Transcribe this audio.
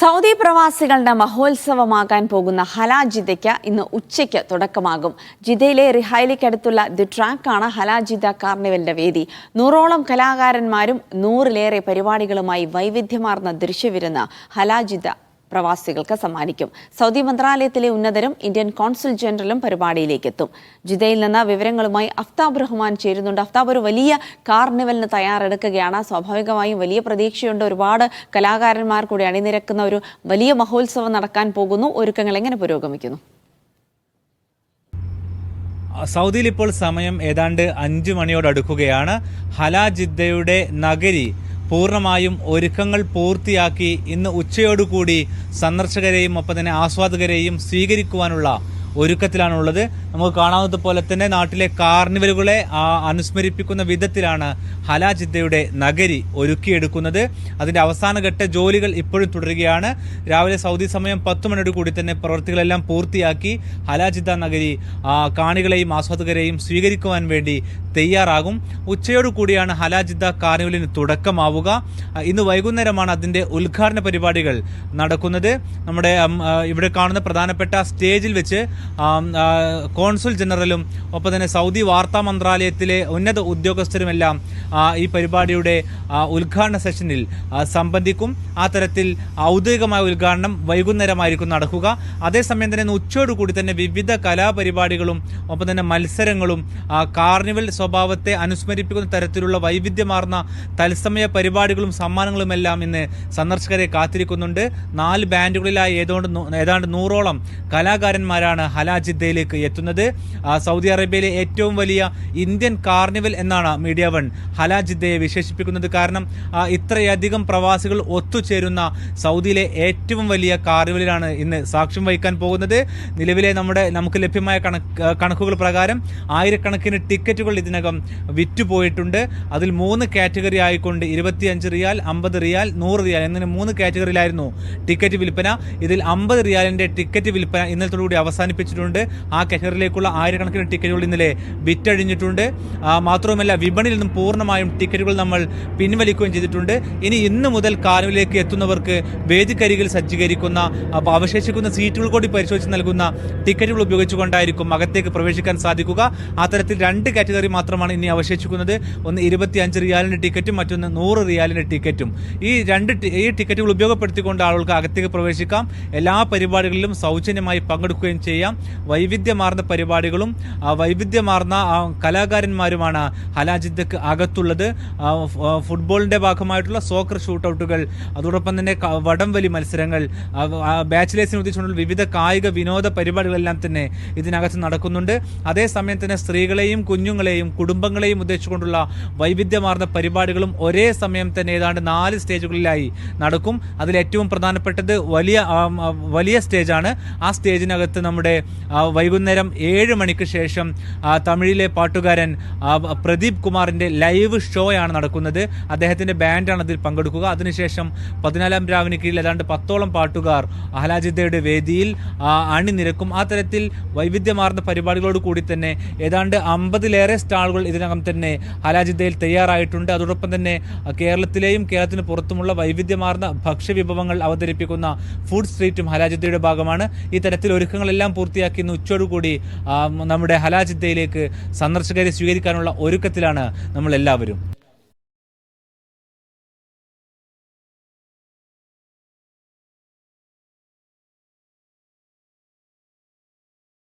Saudi പ്രവാസികളുടെ മഹോത്സവമാകാൻ പോകുന്ന ഹലാ ജിദയ്ക്ക് ഇന്ന് ഉച്ചയ്ക്ക് തുടക്കമാകും. ജിദയിലെ റിഹൈലിക്കടുത്തുള്ള ദി ട്രാക്കാണ് ഹലാ ജിദ കാർണിവലിന്റെ വേദി. നൂറോളം കലാകാരന്മാരും നൂറിലേറെ പരിപാടികളുമായി വൈവിധ്യമാർന്ന ദൃശ്യവിരുന്ന് ഹലാ ജിദ പ്രവാസികൾക്ക് സമ്മാനിക്കും. സൗദി മന്ത്രാലയത്തിലെ ഉന്നതരും ഇന്ത്യൻ കോൺസുൽ ജനറലും പരിപാടിയിലേക്ക് എത്തും ജിദയിൽ നിന്ന് വിവരങ്ങളുമായി അഫ്താബ് റഹ്മാൻ ചേരുന്നുണ്ട്. അഫ്താബ് ഒരു വലിയ കാർണിവലിന് തയ്യാറെടുക്കുകയാണ്. സ്വാഭാവികമായും വലിയ പ്രതീക്ഷയുണ്ട്. ഒരുപാട് കലാകാരന്മാർ കൂടി അണിനിരക്കുന്ന ഒരു വലിയ മഹോത്സവം നടക്കാൻ പോകുന്നു. ഒരുക്കങ്ങൾ എങ്ങനെ പുരോഗമിക്കുന്നു? സൗദിയിൽ ഇപ്പോൾ സമയം ഏതാണ്ട് അഞ്ചു മണിയോടടുക്കുകയാണ് ഹലാ ജിദ്ദയുടെ നഗരി പൂർണമായും ഒരുക്കങ്ങൾ പൂർത്തിയാക്കി ഇന്ന് ഉച്ചയോടുകൂടി സന്ദർശകരെയും ഒപ്പം തന്നെ ആസ്വാദകരെയും സ്വീകരിക്കുവാനുള്ള ഒരുക്കത്തിലാണുള്ളത്. നമുക്ക് കാണാവുന്നത് പോലെ തന്നെ നാട്ടിലെ കാർണിവലുകളെ അനുസ്മരിപ്പിക്കുന്ന വിധത്തിലാണ് ഹലാജിദ്ദയുടെ നഗരി ഒരുക്കിയെടുക്കുന്നത്. അതിന്റെ അവസാനഘട്ട ജോലികൾ ഇപ്പോഴും തുടരുകയാണ്. രാവിലെ സൗദി സമയം പത്ത് മണിയോട് കൂടി തന്നെ പ്രവൃത്തികളെല്ലാം പൂർത്തിയാക്കി ഹലാജിദ്ദ നഗരി ആ, കാണികളെയും ആസ്വാദകരെയും സ്വീകരിക്കുവാൻ വേണ്ടി തയ്യാറാകും. ഉച്ചയോടു കൂടിയാണ് ഹലാജിദ്ദ കാർണിവലിന് തുടക്കമാവുക. ഇന്ന് വൈകുന്നേരമാണ് അതിന്റെ ഉദ്ഘാടന പരിപാടികൾ നടക്കുന്നത്. നമ്മുടെ ഇവിടെ കാണുന്ന പ്രധാനപ്പെട്ട സ്റ്റേജിൽ വെച്ച് കോൺസുൽ ജനറലും ഒപ്പം തന്നെ സൗദി വാർത്താ മന്ത്രാലയത്തിലെ ഉന്നത ഉദ്യോഗസ്ഥരുമെല്ലാം ഈ പരിപാടിയുടെ ഉദ്ഘാടന സെഷനിൽ സംബന്ധിക്കും ആ തരത്തിൽ ഔദ്യോഗികമായ ഉദ്ഘാടനം വൈകുന്നേരമായിരിക്കും നടക്കുക. അതേസമയം തന്നെ ഉച്ചയോടുകൂടി തന്നെ വിവിധ കലാപരിപാടികളും ഒപ്പം തന്നെ മത്സരങ്ങളും കാർണിവൽ സ്വഭാവത്തെ അനുസ്മരിപ്പിക്കുന്ന തരത്തിലുള്ള വൈവിധ്യമാർന്ന തത്സമയ പരിപാടികളും സമ്മാനങ്ങളുമെല്ലാം ഇന്ന് സന്ദർശകരെ കാത്തിരിക്കുന്നുണ്ട്. നാല് ബാൻഡുകളിലായി ഏതാണ്ട് ഏതാണ്ട് നൂറോളം കലാകാരന്മാരാണ് ഹലാജിദ്ദയിലേക്ക് എത്തുന്നത്. സൗദി അറേബ്യയിലെ ഏറ്റവും വലിയ ഇന്ത്യൻ കാർണിവൽ എന്നാണ് മീഡിയ വൺ ഹലാ ജിദ്ദയെ വിശേഷിപ്പിക്കുന്നത് കാരണം ഇത്രയധികം പ്രവാസികൾ ഒത്തുചേരുന്ന സൗദിയിലെ ഏറ്റവും വലിയ കാർണിവലിലാണ് ഇന്ന് സാക്ഷ്യം വഹിക്കാൻ പോകുന്നത്. നിലവിലെ നമ്മുടെ നമുക്ക് ലഭ്യമായ കണക്ക് കണക്കുകൾ പ്രകാരം ആയിരക്കണക്കിന് ടിക്കറ്റുകൾ ഇതിനകം വിറ്റുപോയിട്ടുണ്ട്. അതിൽ മൂന്ന് കാറ്റഗറി ആയിക്കൊണ്ട് ഇരുപത്തിയഞ്ച് റിയാൽ അമ്പത് റിയാൽ നൂറ് റിയാൽ എന്നിങ്ങനെ മൂന്ന് കാറ്റഗറിയിലായിരുന്നു ടിക്കറ്റ് വിൽപ്പന. ഇതിൽ അമ്പത് റിയാലിന്റെ ടിക്കറ്റ് വിൽപ്പന ഇന്നലത്തോടുകൂടി അവസാനിപ്പിച്ചിട്ടുണ്ട്. ആ കാറ്റഗറിയിലേക്കുള്ള ആയിരക്കണക്കിന് ടിക്കറ്റുകൾ ഇന്നലെ വിറ്റഴിഞ്ഞിട്ടുണ്ട്. മാത്രവുമല്ല വിപണിയിൽ നിന്നും പൂർണമായും ടിക്കറ്റുകൾ നമ്മൾ പിൻവലിക്കുകയും ചെയ്തിട്ടുണ്ട്. ഇനി ഇന്ന് മുതൽ കാർണിവലിലേക്ക് എത്തുന്നവർക്ക് വേദിക്കരികിൽ സജ്ജീകരിക്കുന്ന അവശേഷിക്കുന്ന സീറ്റുകൾ കൂടി പരിശോധിച്ച് നൽകുന്ന ടിക്കറ്റുകൾ ഉപയോഗിച്ചുകൊണ്ടായിരിക്കും അകത്തേക്ക് പ്രവേശിക്കാൻ സാധിക്കുക. ആ തരത്തിൽ രണ്ട് കാറ്റഗറി മാത്രമാണ് ഇനി അവശേഷിക്കുന്നത്. ഒന്ന് ഇരുപത്തി അഞ്ച് റിയാലിന്റെ ടിക്കറ്റും മറ്റൊന്ന് നൂറ് റിയാലിന്റെ ടിക്കറ്റും. ഈ രണ്ട് ഈ ടിക്കറ്റുകൾ ഉപയോഗപ്പെടുത്തിക്കൊണ്ട് ആളുകൾക്ക് അകത്തേക്ക് പ്രവേശിക്കാം. എല്ലാ പരിപാടികളിലും സൗജന്യമായി പങ്കെടുക്കുകയും ചെയ്യാം. വൈവിധ്യമാർന്ന പരിപാടികളും വൈവിധ്യമാർന്ന കലാകാരന്മാരുമാണ് ഹലാജിദ്ദക്ക് അകത്തുള്ളത്. ആ, ഫുട്ബോളിന്റെ ഭാഗമായിട്ടുള്ള സോക്കർ ഷൂട്ടൗട്ടുകൾ അതോടൊപ്പം തന്നെ വടം വടംവലി മത്സരങ്ങൾ ബാച്ചിലേഴ്സിനെ ഉദ്ദേശിച്ചുകൊണ്ടുള്ള വിവിധ കായിക വിനോദ പരിപാടികളെല്ലാം തന്നെ ഇതിനകത്ത് നടക്കുന്നുണ്ട്. അതേസമയം തന്നെ സ്ത്രീകളെയും കുഞ്ഞുങ്ങളെയും കുടുംബങ്ങളെയും ഉദ്ദേശിച്ചുകൊണ്ടുള്ള വൈവിധ്യമാർന്ന പരിപാടികളും ഒരേ സമയം തന്നെ ഏതാണ്ട് നാല് സ്റ്റേജുകളിലായി നടക്കും. അതിൽ ഏറ്റവും പ്രധാനപ്പെട്ടത് വലിയ വലിയ സ്റ്റേജാണ് ആ സ്റ്റേജിനകത്ത് നമ്മുടെ വൈകുന്നേരം ഏഴ് മണിക്ക് ശേഷം തമിഴിലെ പാട്ടുകാരൻ പ്രദീപ് കുമാറിന്റെ ലൈവ് ഷോയാണ് നടക്കുന്നത്. അദ്ദേഹത്തിന്റെ ബാൻഡാണ് അതിൽ പങ്കെടുക്കുക. അതിനുശേഷം പതിനാലാം രാവിന് കീഴിൽ ഏതാണ്ട് പത്തോളം പാട്ടുകാർ അഹ്ലാജിദ്ദയുടെ വേദിയിൽ അണിനിരക്കും. ആ തരത്തിൽ വൈവിധ്യമാർന്ന പരിപാടികളോട് കൂടി തന്നെ ഏതാണ്ട് അമ്പതിലേറെ സ്റ്റാളുകൾ ഇതിനകം തന്നെ ഹലാജിദ്ദയിൽ തയ്യാറായിട്ടുണ്ട്. അതോടൊപ്പം തന്നെ കേരളത്തിലെയും കേരളത്തിന് പുറത്തുമുള്ള വൈവിധ്യമാർന്ന ഭക്ഷ്യവിഭവങ്ങൾ അവതരിപ്പിക്കുന്ന ഫുഡ് സ്ട്രീറ്റും ഹലാജിദ്ദയുടെ ഭാഗമാണ്. ഈ തരത്തിൽ ഒരുക്കങ്ങളെല്ലാം പൂർത്തിയാക്കി ഇന്ന് ഉച്ചയോടുകൂടി നമ്മുടെ ഹലാജിദ്ദയിലേക്ക് സന്ദർശകരെ സ്വീകരിക്കാനുള്ള ഒരുക്കത്തിലാണ് നമ്മൾ എല്ലാവരും